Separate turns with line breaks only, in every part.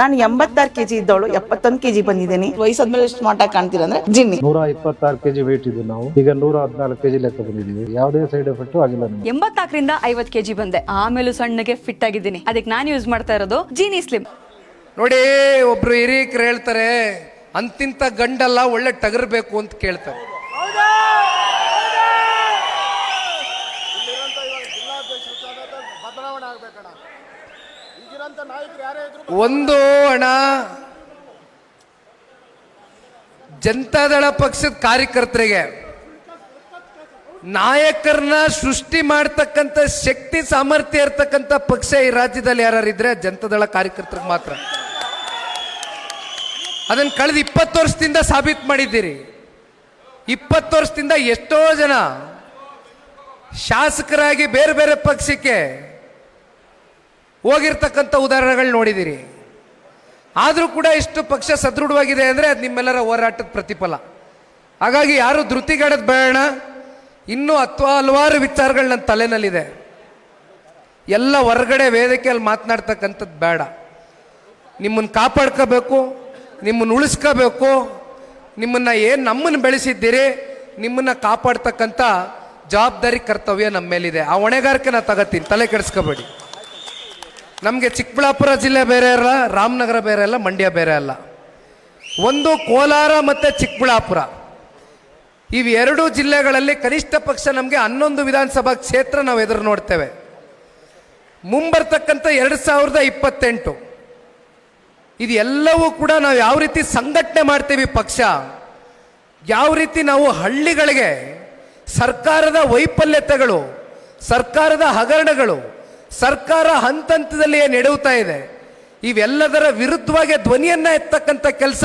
ನಾನು ಎಂಬತ್ತಾರು ಕೆಜಿ ಇದ್ದವಳು ಎಪ್ಪತ್ತೊಂದು ಕೆಜಿ ಬಂದಿದ್ದೀನಿ. ವಯಸ್ಸಾದ್ಮೇಲೆ ಎಷ್ಟು ಸ್ಮಾರ್ಟ್ ಆಗಿ ಕಾಣ್ತೀರ ಅಂದ್ರೆ ಜಿನ್ನಿ.
ನೂರ ಇಪ್ಪತ್ತಾರು ಕೆಜಿ ವೇಟ್ ಇದ್ದು ನಾವು. ಈಗ ನೂರ ಹದಿನಾಲ್ಕು ಕೆಜಿ ಲೆಕ್ಕ ಬಂದಿದ್ದೀವಿ. ಯಾವುದೇ ಸೈಡ್ ಎಫೆಕ್ಟ್ ಆಗಿಲ್ಲ ಎಂಬತ್ತಾಕರಿಂದ
ಎಂಬತ್ನಾಲ್ಕರಿಂದ ಐವತ್ ಕೆಜಿ ಬಂದೆ. ಆಮೇಲೆ ಸಣ್ಣಗೆ ಫಿಟ್ ಆಗಿದ್ದೀನಿ. ಅದಕ್ಕೆ ನಾನು ಯೂಸ್ ಮಾಡ್ತಾ ಇರೋದು ಜೀನಿ ಸ್ಲಿಮ್
ನೋಡಿ ಒಬ್ರು ಹಿರಿಯಕರು ಹೇಳ್ತಾರೆ ಅಂತಿಂತ ಗಂಡಲ್ಲ ಒಳ್ಳೆ ಟಗರ್ಬೇಕು ಅಂತ ಕೇಳ್ತಾರೆ. ಒಂದು ಹಣ ಜನತಾದಳ ಪಕ್ಷದ ಕಾರ್ಯಕರ್ತರಿಗೆ ನಾಯಕರನ್ನ ಸೃಷ್ಟಿ ಮಾಡ್ತಕ್ಕಂಥ ಶಕ್ತಿ, ಸಾಮರ್ಥ್ಯ ಇರತಕ್ಕಂಥ ಪಕ್ಷ ಈ ರಾಜ್ಯದಲ್ಲಿ ಯಾರು ಇದ್ರೆ ಜನತಾದಳ ಕಾರ್ಯಕರ್ತರಿಗೆ ಮಾತ್ರ. ಅದನ್ನ ಕಳೆದ ಇಪ್ಪತ್ತು ವರ್ಷದಿಂದ ಸಾಬೀತು ಮಾಡಿದ್ದೀರಿ. ಇಪ್ಪತ್ತು ವರ್ಷದಿಂದ ಎಷ್ಟೋ ಜನ ಶಾಸಕರಾಗಿ ಬೇರೆ ಬೇರೆ ಪಕ್ಷಕ್ಕೆ ಹೋಗಿರ್ತಕ್ಕಂಥ ಉದಾಹರಣೆಗಳು ನೋಡಿದ್ದೀರಿ ಆದರೂ ಕೂಡ ಇಷ್ಟು ಪಕ್ಷ ಸದೃಢವಾಗಿದೆ ಅಂದರೆ ಅದು ನಿಮ್ಮೆಲ್ಲರ ಹೋರಾಟದ ಪ್ರತಿಫಲ. ಹಾಗಾಗಿ ಯಾರು ಧೃತಿಗಡದ ಬೇಡ. ಇನ್ನೂ ಅಥವಾ ಹಲವಾರು ವಿಚಾರಗಳು ನನ್ನ ತಲೆನಲ್ಲಿದೆ. ಎಲ್ಲ ಹೊರಗಡೆ ವೇದಿಕೆಯಲ್ಲಿ ಮಾತನಾಡ್ತಕ್ಕಂಥದ್ದು ಬೇಡ. ನಿಮ್ಮನ್ನು ಕಾಪಾಡ್ಕೋಬೇಕು ನಿಮ್ಮನ್ನು ಉಳಿಸ್ಕೋಬೇಕು, ನಿಮ್ಮನ್ನು ಏನು ನಮ್ಮನ್ನು ಬೆಳೆಸಿದ್ದೀರಿ, ನಿಮ್ಮನ್ನು ಕಾಪಾಡ್ತಕ್ಕಂಥ ಜವಾಬ್ದಾರಿ ಕರ್ತವ್ಯ ನಮ್ಮ ಮೇಲಿದೆ ಆ ಹೊಣೆಗಾರಿಕೆ ನಾನು ತಗೋತೀನಿ, ತಲೆ ಕೆಡಿಸ್ಕೋಬೇಡಿ. ನಮಗೆ ಚಿಕ್ಕಬಳ್ಳಾಪುರ ಜಿಲ್ಲೆ ಬೇರೆ ಅಲ್ಲ, ರಾಮನಗರ ಬೇರೆ ಅಲ್ಲ, ಮಂಡ್ಯ ಬೇರೆ ಅಲ್ಲ. ಒಂದು ಕೋಲಾರ ಮತ್ತು ಚಿಕ್ಕಬಳ್ಳಾಪುರ. ಇವು ಎರಡು ಜಿಲ್ಲೆಗಳಲ್ಲಿ ಕನಿಷ್ಠ ಪಕ್ಷ ನಮಗೆ ಹನ್ನೊಂದು ವಿಧಾನಸಭಾ ಕ್ಷೇತ್ರ ನಾವು ಎದುರು ನೋಡ್ತೇವೆ. ಮುಂಬರ್ತಕ್ಕಂಥ ಎರಡು ಸಾವಿರದ ಇಪ್ಪತ್ತೆಂಟು. ಇದೆಲ್ಲವೂ ಕೂಡ ನಾವು ಯಾವ ರೀತಿ ಸಂಘಟನೆ ಮಾಡ್ತೀವಿ ಪಕ್ಷ, ಯಾವ ರೀತಿ ನಾವು ಹಳ್ಳಿಗಳಿಗೆ ಸರ್ಕಾರದ ವೈಫಲ್ಯತೆಗಳು, ಸರ್ಕಾರದ ಹಗರಣಗಳು ಸರ್ಕಾರ ಹಂತ ಹಂತದಲ್ಲಿ ಇದೆ. ಇವೆಲ್ಲದರ ವಿರುದ್ಧವಾಗಿ ಧ್ವನಿಯನ್ನ ಎತ್ತಕ್ಕಂಥ ಕೆಲಸ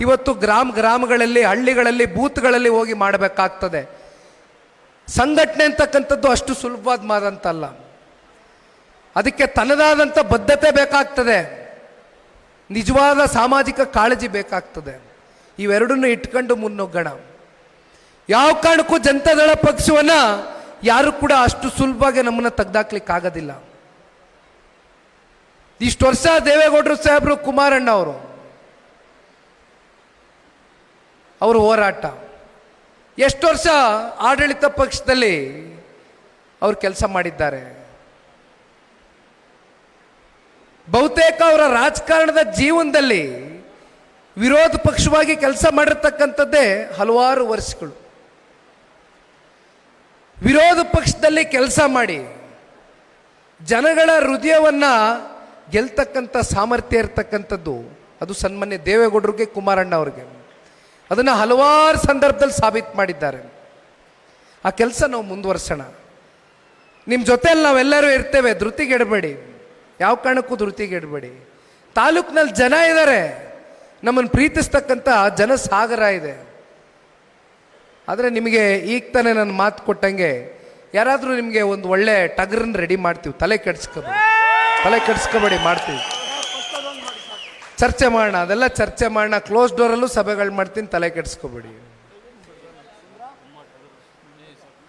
ಇವತ್ತು ಗ್ರಾಮ ಗ್ರಾಮಗಳಲ್ಲಿ, ಹಳ್ಳಿಗಳಲ್ಲಿ, ಬೂತ್ಗಳಲ್ಲಿ ಹೋಗಿ ಮಾಡಬೇಕಾಗ್ತದೆ. ಸಂಘಟನೆ ಅಂತಕ್ಕಂಥದ್ದು ಅಷ್ಟು ಸುಲಭವಾದ ಮಾದಂತಲ್ಲ. ಅದಕ್ಕೆ ತನ್ನದಾದಂಥ ಬದ್ಧತೆ ಬೇಕಾಗ್ತದೆ. ನಿಜವಾದ ಸಾಮಾಜಿಕ ಕಾಳಜಿ ಬೇಕಾಗ್ತದೆ. ಇವೆರಡನ್ನು ಇಟ್ಕೊಂಡು ಮುನ್ನುಗ್ಗೋಣ. ಯಾವ ಕಾರಣಕ್ಕೂ ಜನತಾದಳ ಪಕ್ಷವನ್ನ ಯಾರು ಕೂಡ ಅಷ್ಟು ಸುಲಭವಾಗಿ ನಮ್ಮನ್ನು ತೆಗ್ದಾಕ್ಲಿಕ್ಕೆ ಆಗೋದಿಲ್ಲ ಇಷ್ಟು ವರ್ಷ ದೇವೇಗೌಡರು ಸಾಹೇಬರು ಕುಮಾರಣ್ಣ ಅವರು ಅವರು ಹೋರಾಟ. ಎಷ್ಟು ವರ್ಷ ಆಡಳಿತ ಪಕ್ಷದಲ್ಲಿ ಅವರು ಕೆಲಸ ಮಾಡಿದ್ದಾರೆ. ಬಹುತೇಕ ಅವರ ರಾಜಕಾರಣದ ಜೀವನದಲ್ಲಿ ವಿರೋಧ ಪಕ್ಷವಾಗಿ ಕೆಲಸ ಮಾಡಿರ್ತಕ್ಕಂಥದ್ದೇ ಹಲವಾರು ವರ್ಷಗಳು. ವಿರೋಧ ಪಕ್ಷದಲ್ಲಿ ಕೆಲಸ ಮಾಡಿ ಜನಗಳ ಹೃದಯವನ್ನ ಗೆಲ್ತಕ್ಕಂಥ ಸಾಮರ್ಥ್ಯ ಇರತಕ್ಕಂಥದ್ದು, ಅದು ಸನ್ಮಾನ್ಯ ದೇವೇಗೌಡರಿಗೆ, ಕುಮಾರಣ್ಣ ಅವ್ರಿಗೆ. ಅದನ್ನು ಹಲವಾರು ಸಂದರ್ಭದಲ್ಲಿ ಸಾಬೀತು ಮಾಡಿದ್ದಾರೆ. ಆ ಕೆಲಸ ನಾವು ಮುಂದುವರ್ಸೋಣ. ನಿಮ್ಮ ಜೊತೆಯಲ್ಲಿ ನಾವೆಲ್ಲರೂ ಇರ್ತೇವೆ, ಧೃತಿಗೆಡಬೇಡಿ. ಯಾವ ಕಾರಣಕ್ಕೂ ಧೃತಿಗೆಡಬೇಡಿ. ತಾಲೂಕಿನಲ್ಲಿ ಜನ ಇದ್ದಾರೆ ನಮ್ಮನ್ನು ಪ್ರೀತಿಸ್ತಕ್ಕಂಥ ಜನಸಾಗರ ಇದೆ. ಆದರೆ ನಿಮಗೆ ಈಗ ತಾನೇ ನಾನು ಮಾತು ಕೊಟ್ಟಂಗೆ ಯಾರಾದರೂ ನಿಮಗೆ ಒಂದು ಒಳ್ಳೆ ಟಗರನ್ನ ರೆಡಿ ಮಾಡ್ತೀವಿ, ತಲೆ ಕೆಡಿಸ್ಕೋಬೇಡಿ. ತಲೆ ಕೆಡಿಸ್ಕೋಬೇಡಿ, ಮಾಡ್ತೀವಿ. ಚರ್ಚೆ ಮಾಡೋಣ, ಅದೆಲ್ಲ ಚರ್ಚೆ ಮಾಡೋಣ ಕ್ಲೋಸ್ ಡೋರಲ್ಲೂ ಸಭೆಗಳು ಮಾಡ್ತೀನಿ, ತಲೆ ಕೆಡಿಸ್ಕೋಬೇಡಿ.